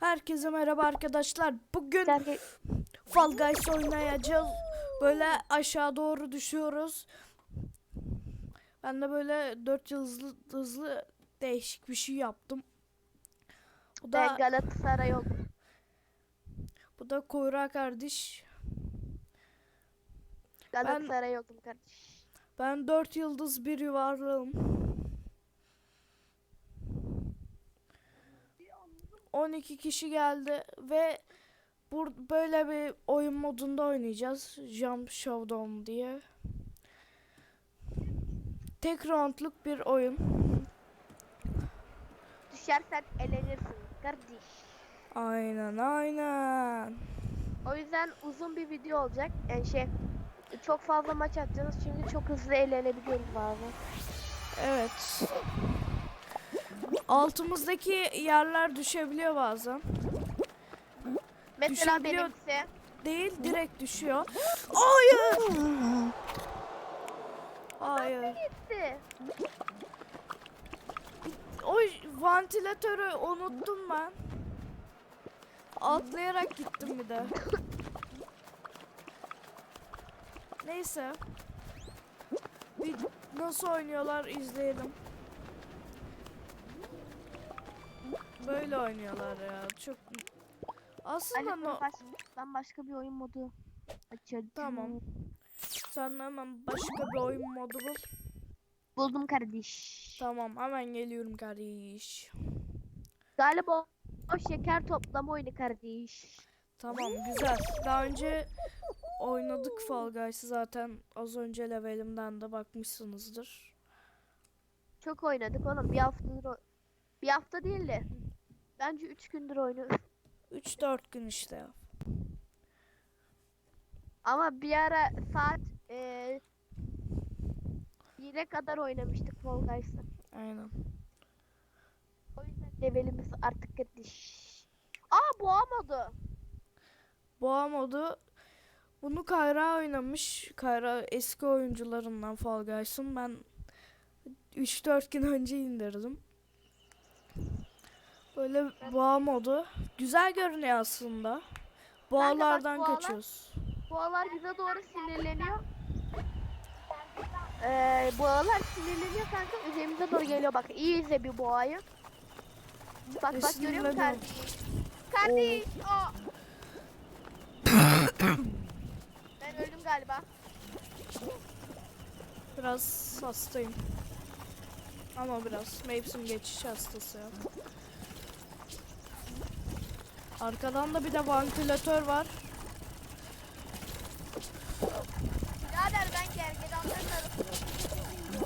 Herkese merhaba arkadaşlar. Bugün Dergi- Fall Guys oynayacağız. Böyle aşağı doğru düşüyoruz. Ben de böyle dört hızlı hızlı değişik bir şey yaptım. Bu Ben da Galatasaray oldum. bu da Koyra kardeş. Galatasaray oldum kardeş. Ben dört yıldız bir yuvarlağım. 12 kişi geldi ve bur böyle bir oyun modunda oynayacağız. Jump Showdown diye. Tek roundluk bir oyun. Düşersen elenirsin kardeş. Aynen aynen. O yüzden uzun bir video olacak. Yani şey çok fazla maç atacağız çünkü çok hızlı eğlenebiliyoruz bazen. Evet. Altımızdaki yerler düşebiliyor bazen. Mesela Düşebiliyor. benimse Değil direkt düşüyor. Hayır. Hayır. gitti. O vantilatörü unuttum ben. Atlayarak gittim bir de. Neyse. Bir nasıl oynuyorlar izleyelim. Böyle oynuyorlar ya. Çok aslında Ali, no... ben, baş, ben başka bir oyun modu açacağım. Tamam. Sen hemen başka bir oyun modu bul. Buldum kardeş. Tamam hemen geliyorum kardeş. Galiba o şeker toplama oyunu kardeş. Tamam güzel. Daha önce oynadık Fall Guys'ı zaten az önce levelimden de bakmışsınızdır. Çok oynadık oğlum. Bir haftadır o- bir hafta değil de bence 3 gündür oynuyoruz. 3-4 gün işte. Ama bir ara saat eee 1'e kadar oynamıştık Fall Guys'ı. Aynen. O yüzden levelimiz artık gidiş. Aa boğa modu. Boğa modu bunu Kayra oynamış. Kayra eski oyuncularından Fall Guys'ın. Ben 3-4 gün önce indirdim. Böyle boğa modu. Güzel görünüyor aslında. Boğalardan boğalar- kaçıyoruz. Boğalar bize doğru sinirleniyor. Eee boğalar sinirleniyor kanka üzerimize doğru geliyor bak iyi izle bir boğayı. Bak bak görüyor musun kardeş? Kardeş aa. ben öldüm galiba. Biraz hastayım. Ama biraz. Mevsim geçiş hastası ya. Arkadan da bir de vantilatör var. Birader ben gergedanların arasındayım.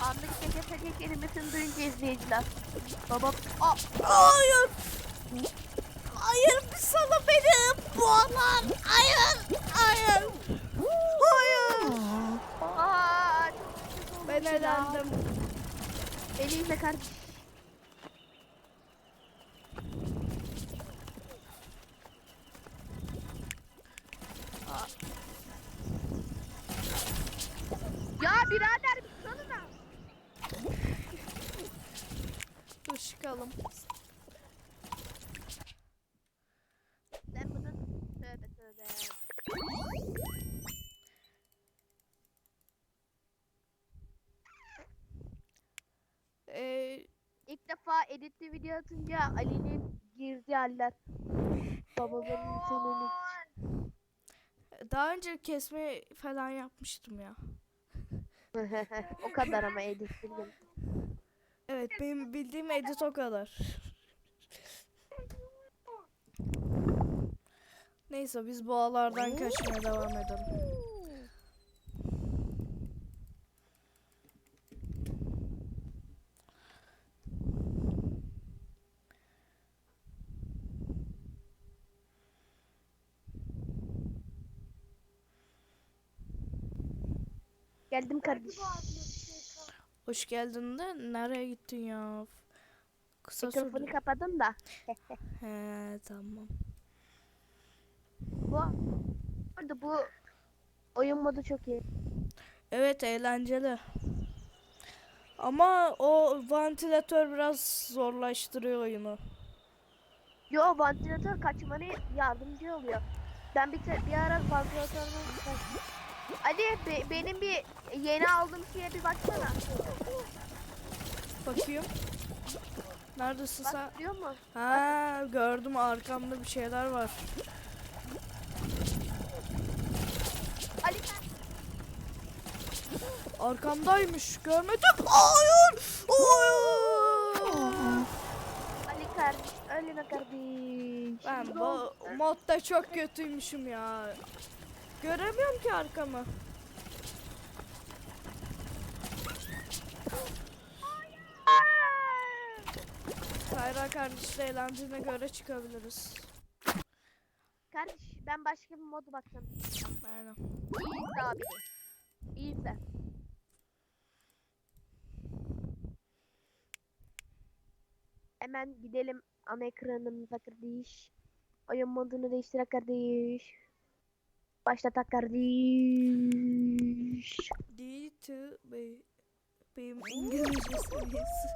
Anlık seke seke kelimesini duyunca izleyiciler. Babam aa Hayır. Hayır bir sana beni. Boğalar. Hayır. Hayır. Hayır. aa Ben elendim. Beni izle kardeş. Aa. Ya birader bir salına. Dur çıkalım. Ben bunun tövbe tövbe. Ee, İlk defa editli video atınca Ali'nin girdiği haller. Babaların senin daha önce kesme falan yapmıştım ya. o kadar ama edit bildim. Evet benim bildiğim edit o kadar. Neyse biz boğalardan kaçmaya devam edelim. Geldim kardeş. Hoş geldin de nereye gittin ya? Kısa Mikrofonu sürdü. kapadım da. He tamam. Bu arada bu oyun modu çok iyi. Evet eğlenceli. Ama o vantilatör biraz zorlaştırıyor oyunu. Yo vantilatör kaçmanı yardımcı oluyor. Ben bir, te- bir ara vantilatörümü Ali be- benim bir yeni aldığım şeye bir baksana. Bakayım. Neredesin sen? Bak biliyor musun? Ha gördüm arkamda bir şeyler var. Ali sen Arkamdaymış. Görmedim. Hayır. Hayır. Ali kardeş ölme kardeş. Ben bu modda çok kötüymüşüm ya. Göremiyorum ki arkamı. Kayra kardeşle eğlendiğine göre çıkabiliriz. Kardeş ben başka bir modu bakacağım. Aynen. İyi abi. İyi de. Hemen gidelim ana ekranımıza kardeş. Oyun modunu değiştir kardeş. Başlat kardeş. D to B. Benim İngilizce seviyesi.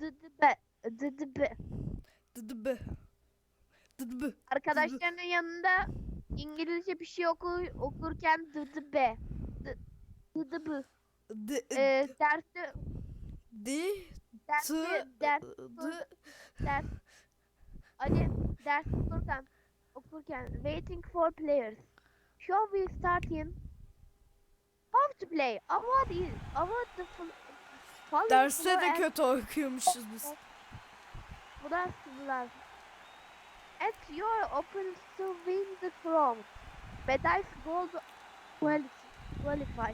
Dıdıbe. Dıdıbe. Dıdı B. Dıdı B. Arkadaşlarının yanında İngilizce bir şey oku, okurken dıdıbe. Dı- Dıdıbı. D. Dersi D. dersi Tı. ders ders Ali ders okurken okurken waiting for players. Show will start in how to play. Avoid is avoid the fl- Derste de kötü okuyormuşuz biz. Bu da sınırlar. At your open to win the throne. Medals gold quali- qualify.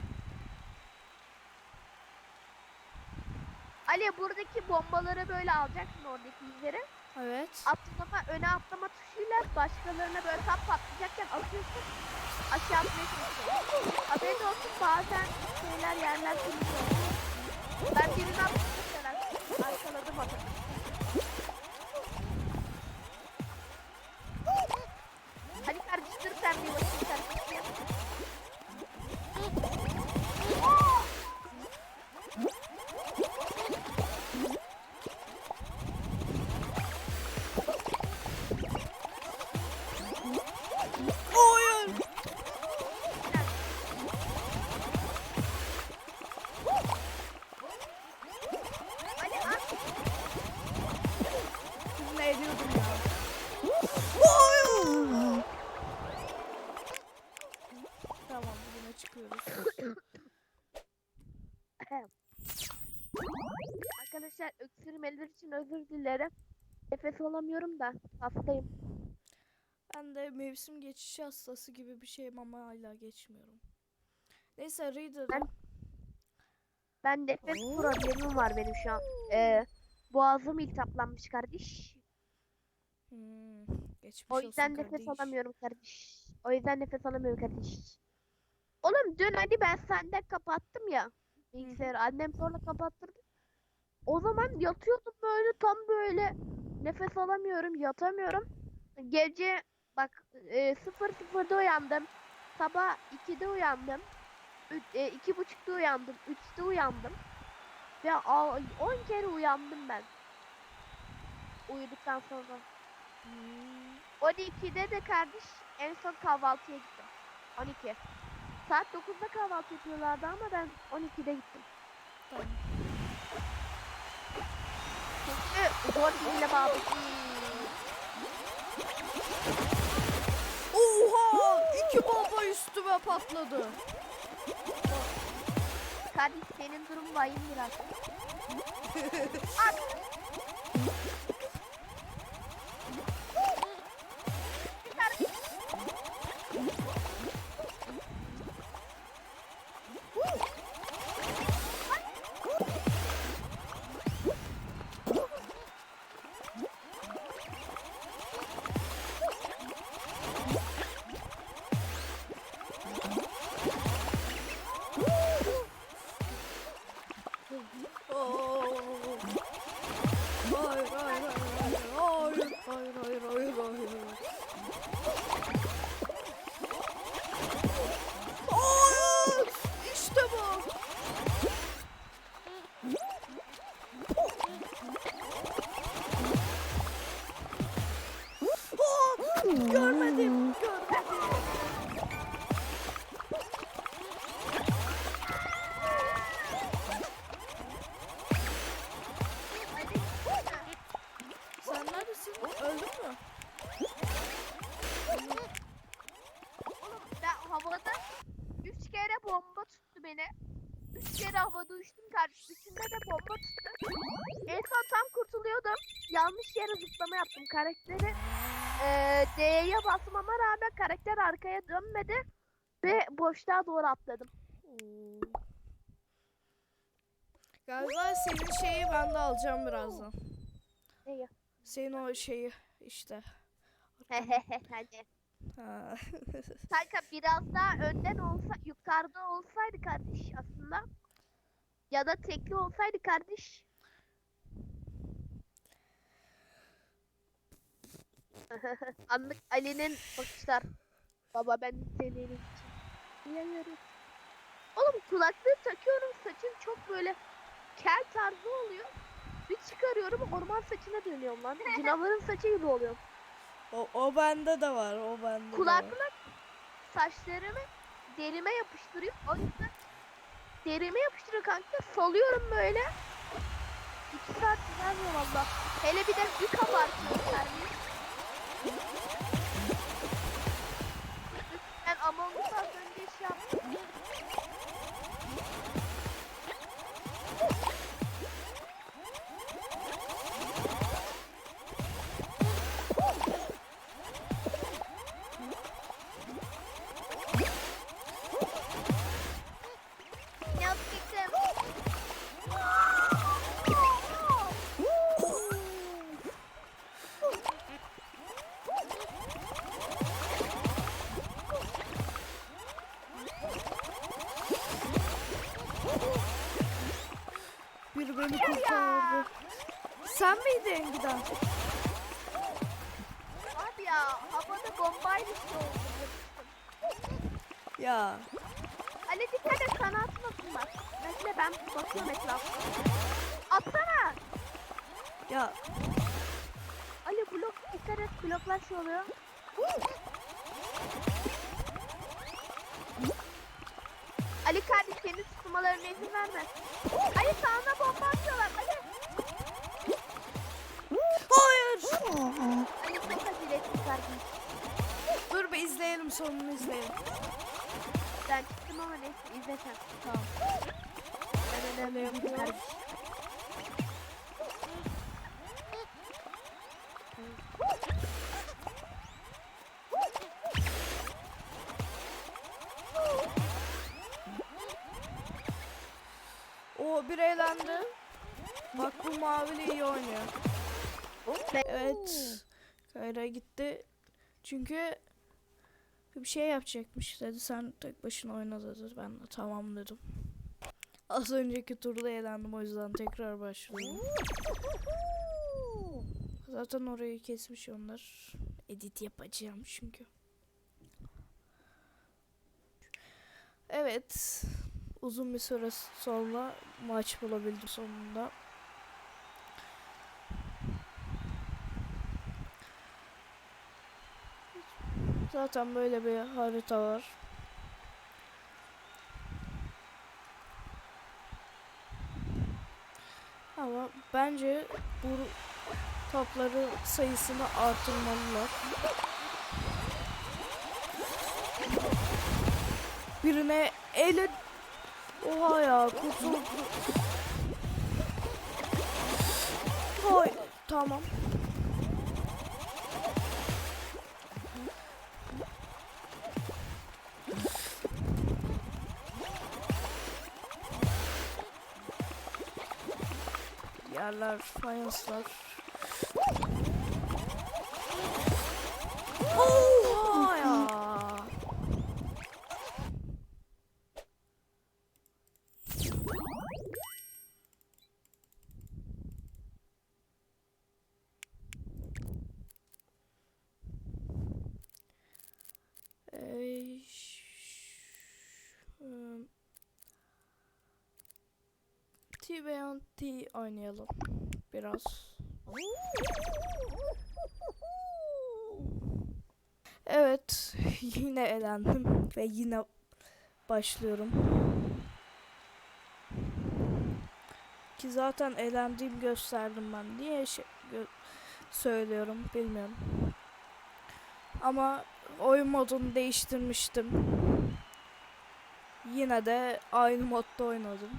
Ali buradaki bombaları böyle alacaksın oradaki izleri. Evet. Atlama, öne atlama tuşuyla başkalarına böyle tap patlayacakken atıyorsun. Aşağı atmaya çalışıyorsun. Haberin olsun bazen şeyler yerler kırılıyor. Ben birini mesela. Arkaladım adamı. Dilerim. Nefes alamıyorum da hastayım. Ben de mevsim geçişi hastası gibi bir şeyim ama hala geçmiyorum. Neyse Reader. Ben- Ben nefes problemim var benim şu an. Ee, boğazım iltihaplanmış kardeş. Hmm, geçmiş O yüzden nefes kardeş. alamıyorum kardeş. O yüzden nefes alamıyorum kardeş. Oğlum dün hani ben senden kapattım ya. Bilgisayarı annem sonra kapattırdı. O zaman yatıyordum böyle tam böyle nefes alamıyorum yatamıyorum. Gece bak e, 00'da uyandım. Sabah 2'de uyandım. Ü- e, iki buçukta uyandım. 3'te uyandım. Ve a- 10 kere uyandım ben. Uyuduktan sonra. Hmm, 12'de de kardeş en son kahvaltıya gittim. 12. Saat 9'da kahvaltı yapıyorlardı ama ben 12'de gittim. tamam. Zor ile bağlı. Oha! iki bomba üstüme patladı. Kardeş senin durum vahim biraz. Oo. Sen neredesin? Öldün mü? Oğlum ben havada üç kere bomba tuttu beni. Üç kere havada uçtum kardeşim. Üçünde de bomba tuttu. En son tam kurtuluyordum. Yanlış yere zıplama yaptım. Karakteri e, D'ye bastım arkaya dönmedi. Ve boşluğa doğru atladım. Galiba senin şeyi ben de alacağım birazdan. Neyi? Senin o şeyi işte. Hadi. Ha. Kanka biraz daha önden olsa yukarıda olsaydı kardeş aslında. Ya da tekli olsaydı kardeş. Anlık Ali'nin bakışlar. Baba ben senin için yanıyorum. Oğlum kulaklığı takıyorum saçım çok böyle kel tarzı oluyor. Bir çıkarıyorum orman saçına dönüyorum lan. Canavarın saçı gibi oluyorum. o, o bende de var. O bende de var. Kulaklık saçlarımı derime yapıştırıyor. O yüzden derime yapıştırıyor kanka. Salıyorum böyle. İki saat düzelmiyor valla. Hele bir de bir kabartıyor terliği. Among Us az önce şey Ya. Ali dikkat et sana atmasın bak. Bekle ben bakıyorum etrafa. Atsana. Ya Ali blok dikkat et bloklar şey oluyor. Ali kardeş senin tutmalarına izin verme. Ali sağına bomba atıyorlar. Ali. Hayır. Ali çok faziletli kardeş. Dur bir izleyelim sonunu izleyelim. Ben çıktım ama neyse izle sen. Tamam. Ben önemli kardeş. O bir eğlendi. Bak bu mavili iyi oynuyor. Evet. Kayra gitti. Çünkü bir şey yapacakmış dedi. Sen tek başına oyna dedi. Ben de tamam dedim. Az önceki turda eğlendim o yüzden tekrar başlıyorum. Zaten orayı kesmiş onlar. Edit yapacağım çünkü. Evet. Uzun bir süre sonra maç bulabildim sonunda. Zaten böyle bir harita var. Ama bence bu topları sayısını artırmalılar. Birine ele Oha ya kurtuldu. Hay tamam. Yerler, fayanslar. Oynayalım biraz. Evet, yine elendim ve yine başlıyorum. Ki zaten elendiğimi gösterdim ben. Niye şey gö- söylüyorum bilmiyorum. Ama oyun modunu değiştirmiştim. Yine de aynı modda oynadım.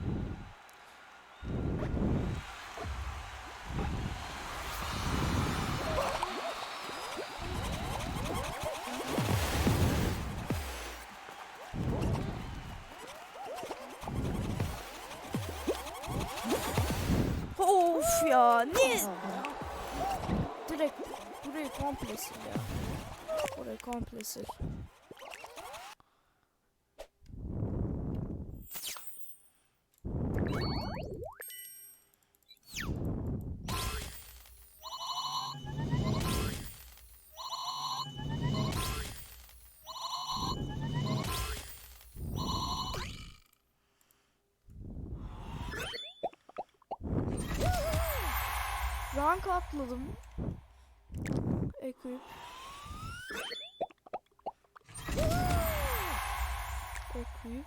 Ya. Niye? Direkt burayı komple sil ya. Burayı komple sil. Rank atladım. Equip. Equip.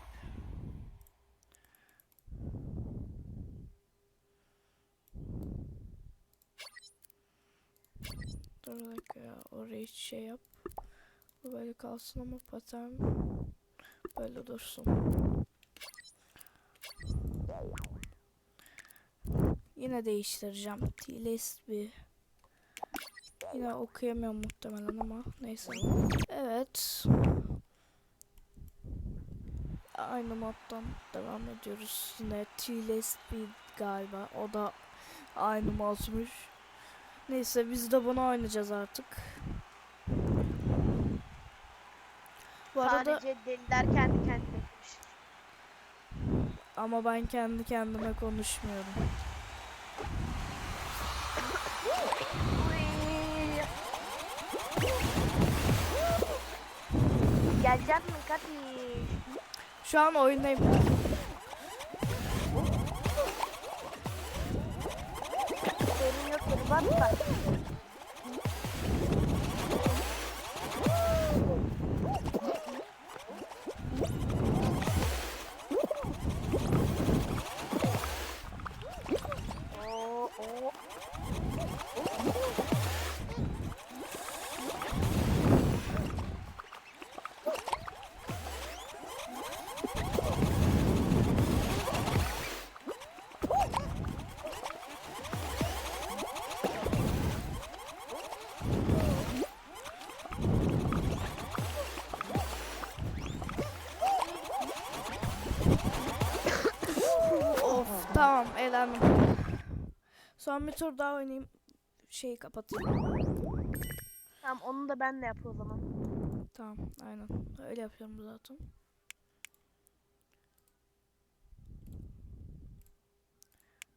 Dur bir dakika ya. Orayı şey yap. Bu böyle kalsın ama patern böyle dursun. Yine değiştireceğim. T-list bir. Yine okuyamıyorum muhtemelen ama neyse. Evet. Aynı moddan devam ediyoruz. Yine T-list bir galiba. O da aynı modmuş. Neyse biz de bunu oynayacağız artık. Bu arada Sadece deliler kendi kendine konuşur. ama ben kendi kendime konuşmuyorum. Gelecek mi kardeş? Şu an oyundayım. Sorun yok beni bakma. Eğlendim. Son bir tur daha oynayayım. Şeyi kapatayım. Tamam onu da ben de yap o zaman. Tamam aynen. Öyle yapıyorum zaten.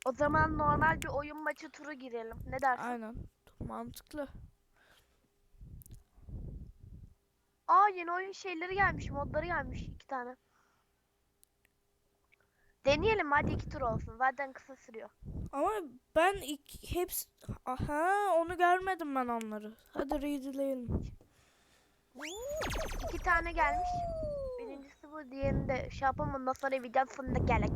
O zaman normal bir oyun maçı turu girelim. Ne dersin? Aynen. Mantıklı. Aa yeni oyun şeyleri gelmiş, modları gelmiş iki tane. Deneyelim hadi iki tur olsun. Zaten kısa sürüyor. Ama ben ilk hepsi... Aha onu görmedim ben onları. Hadi readleyelim. İki tane gelmiş. Birincisi bu, diğerini de şey yapalım ondan sonra video sonunda gerek.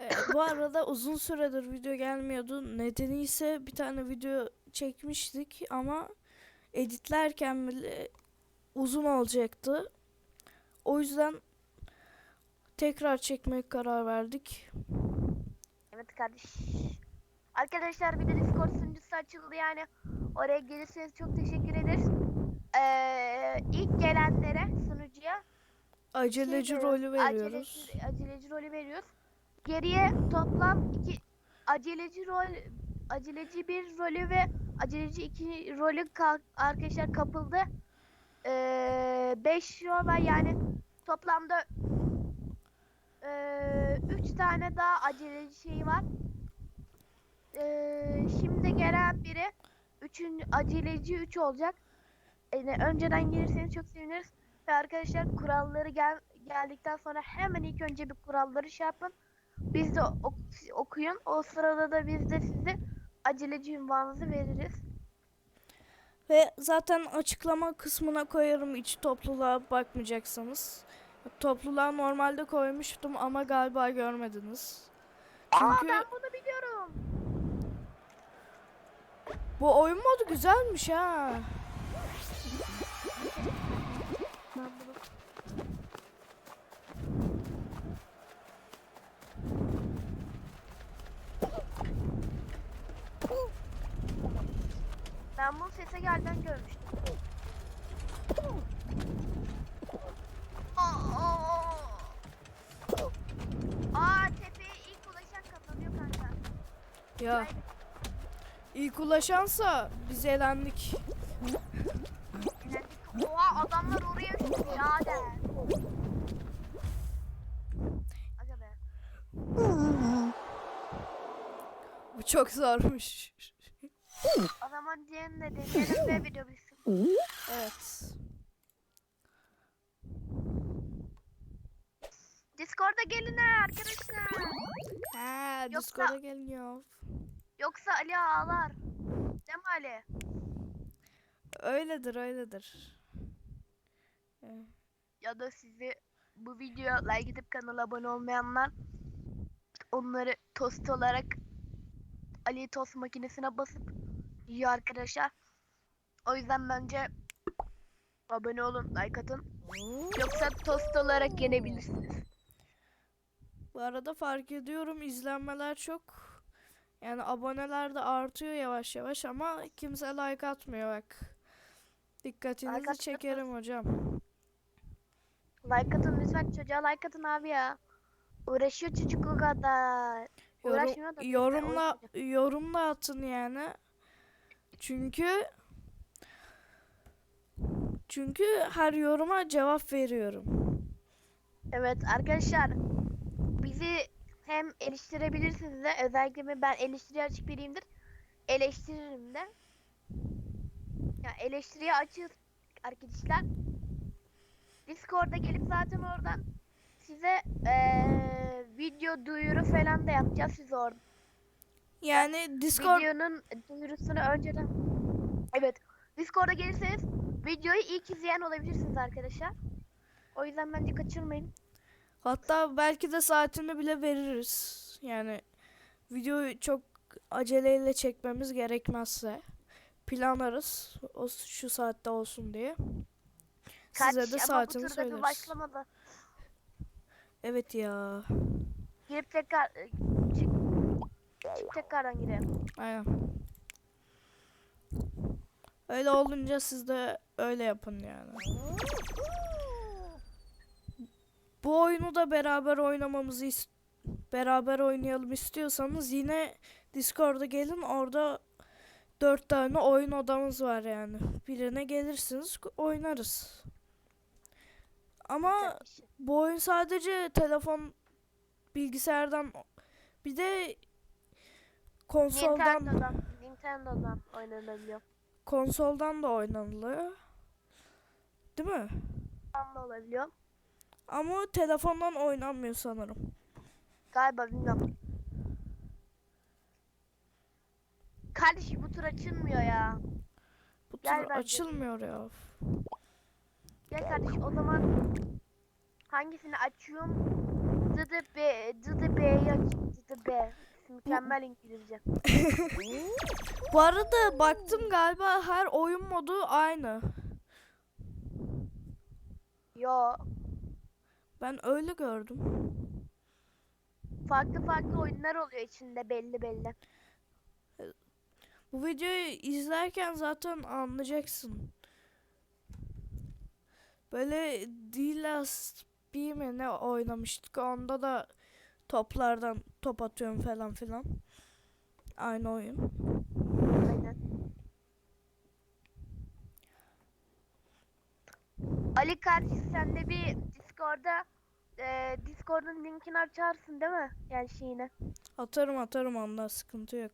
Ee, bu arada uzun süredir video gelmiyordu. Nedeni ise bir tane video çekmiştik ama editlerken bile uzun olacaktı. O yüzden tekrar çekmeye karar verdik. Evet kardeş. Arkadaşlar bir de Discord sunucusu açıldı yani. Oraya gelirseniz çok teşekkür ederiz. Ee, ilk gelenlere sunucuya Aceleci şey rolü veriyoruz. Aceleci, aceleci rolü veriyoruz. Geriye toplam iki aceleci rol aceleci bir rolü ve aceleci iki rolü ka- arkadaşlar kapıldı. Ee, beş rol var yani toplamda ee, üç tane daha aceleci şey var. Ee, şimdi gelen biri üçün aceleci 3 olacak. Yani önceden gelirseniz çok seviniriz. Ve arkadaşlar kuralları gel geldikten sonra hemen ilk önce bir kuralları şey yapın. Biz de ok- okuyun. O sırada da biz de size aceleci ünvanınızı veririz. Ve zaten açıklama kısmına koyarım hiç topluluğa bakmayacaksanız. Topluluğa normalde koymuştum ama galiba görmediniz. Aa Çünkü ben bunu biliyorum. bu oyun modu güzelmiş ha. Ben bunu Ben bunu sese gelden görmüştüm. Aa, Aa tepeye ilk ulaşan kazanıyor kanka. Ya. İlk ulaşansa biz elendik. Oha adamlar oraya birader. Aga be. Bu çok zormuş. O zaman diğerini de deneyelim ve video bitsin. Evet. Discord'a gelin arkadaşlar. Yoksa- Discord'a geliyor. Yoksa Ali ağlar. Değil mi Ali? Öyledir, öyledir. Evet. Ya da sizi bu videoya like edip kanala abone olmayanlar onları tost olarak Ali tost makinesine basıp yiyor arkadaşlar. O yüzden bence abone olun, like atın. Yoksa tost olarak yenebilirsiniz. Bu arada fark ediyorum izlenmeler çok. Yani aboneler de artıyor yavaş yavaş ama kimse like atmıyor bak. Dikkatinizi atın. çekerim hocam. Like atın lütfen çocuğa like atın abi ya. Uğraşıyor çocuk o kadar. Yorum, yorumla yorumla atın yani. Çünkü çünkü her yoruma cevap veriyorum. Evet arkadaşlar bizi hem eleştirebilirsiniz de özellikle ben eleştiriye açık biriyimdir. Eleştiririm de. Ya eleştiriye açığız arkadaşlar. Discord'a gelip zaten oradan size eee, video duyuru falan da yapacağız siz orada. Yani Discord Videonun duyurusunu önceden Evet. Discord'a gelirseniz videoyu ilk izleyen olabilirsiniz arkadaşlar. O yüzden bence kaçırmayın. Hatta belki de saatini bile veririz. Yani videoyu çok aceleyle çekmemiz gerekmezse planlarız. O şu saatte olsun diye. Kaç Size de saatini söyleriz. başlamadı. Evet ya. Girip tekrar e, çık, çık tekrardan girelim. Aynen. Öyle olunca siz de öyle yapın yani. Bu oyunu da beraber oynamamızı beraber oynayalım istiyorsanız yine Discord'a gelin orada dört tane oyun odamız var yani. Birine gelirsiniz oynarız. Ama bu oyun sadece telefon bilgisayardan bir de konsoldan Nintendo'dan, Nintendo'dan oynanabiliyor. konsoldan da oynanılıyor. Değil mi? Tam da olabiliyor. Ama telefondan oynanmıyor sanırım. Galiba bilmiyorum. Kardeşim bu tur açılmıyor ya. Bu Gel tur bence. açılmıyor ya. Gel kardeşim o zaman hangisini açıyorum? Dıdı B, Dıdı B'yi aç. Dıdı B. Mükemmel İngilizce. Bu arada baktım galiba her oyun modu aynı. Yo, Ben öyle gördüm. farklı farklı oyunlar oluyor içinde belli belli. Bu videoyu izlerken zaten anlayacaksın. Böyle The Last bir mi ne oynamıştık. Onda da toplardan top atıyorum falan filan. Aynı oyun. Aynen. Ali kardeş sen de bir Discord'da e, Discord'un linkini açarsın değil mi? Yani şeyine. Atarım atarım onda sıkıntı yok.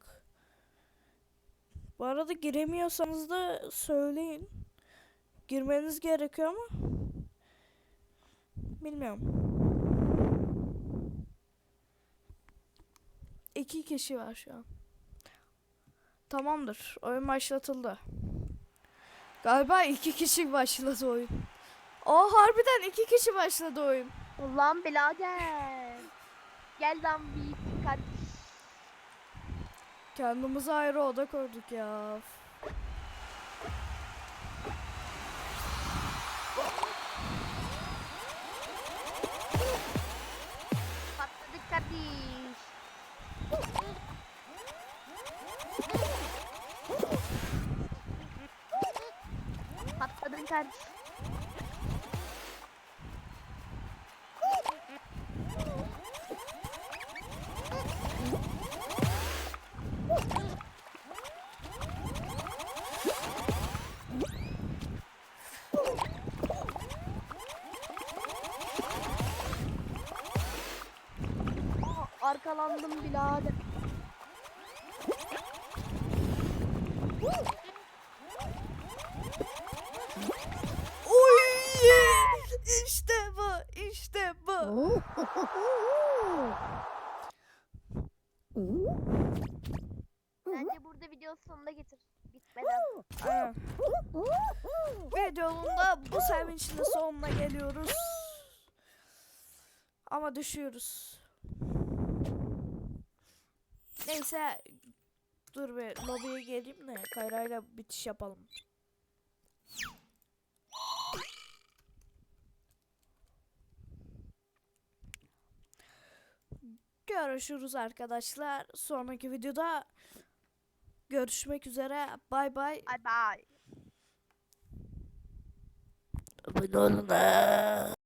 Bu arada giremiyorsanız da söyleyin. Girmeniz gerekiyor ama bilmiyorum. İki kişi var şu an. Tamamdır. Oyun başlatıldı. Galiba iki kişi başladı oyun. Aa harbiden iki kişi başladı oyun. Ulan birader. Gel lan bir kardeş. Kendimize ayrı oda koyduk ya. Patladık kardeş. Patladın kardeş. Yakalandım birader. Oy! İşte bu, işte bu. Bence burada video sonuna getir. Bitmeden. Aynen. Videonun da bu sevinçli sonuna geliyoruz. Ama düşüyoruz. Neyse dur bir lobiye geleyim de Kayra'yla bitiş yapalım. Görüşürüz arkadaşlar. Sonraki videoda görüşmek üzere. Bay bay. Bye bye. Abone olun.